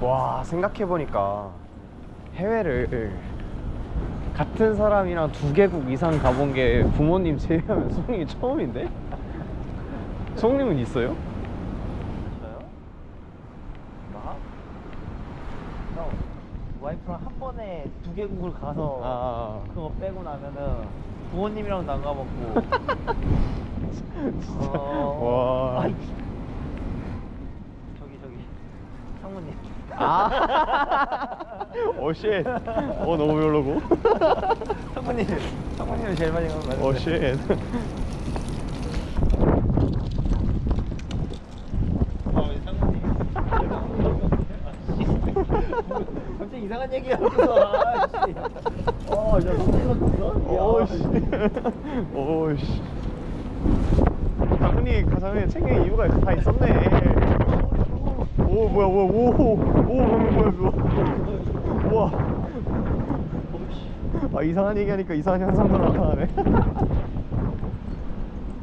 와 생각해보니까 해외를 같은 사람이랑 두 개국 이상 가본 게 부모님 제외하면 송님이 처음인데? 송님은 있어요? 저요? 나? 형 와이프랑 한 번에 두 개국을 가서 아, 그거 빼고 나면은 부모님이랑 도 안 가봤고 진짜 어... 와 아이, 저기 저기 상무님. 아. 오쉣. 어 너무 별로고. 상무님. 상무님은 제일 많이 거 같은데 오쉣. 갑자기 이상한 얘기 하면서 아씨. 어, 야, 너무 생각했어? 오씨. 오씨. 당연히 가장에 챙긴 이유가 다 있었네 오 뭐야 뭐야 오오 방금 그거 우와. 아 이상한 얘기하니까 이상한 현상도 나타나네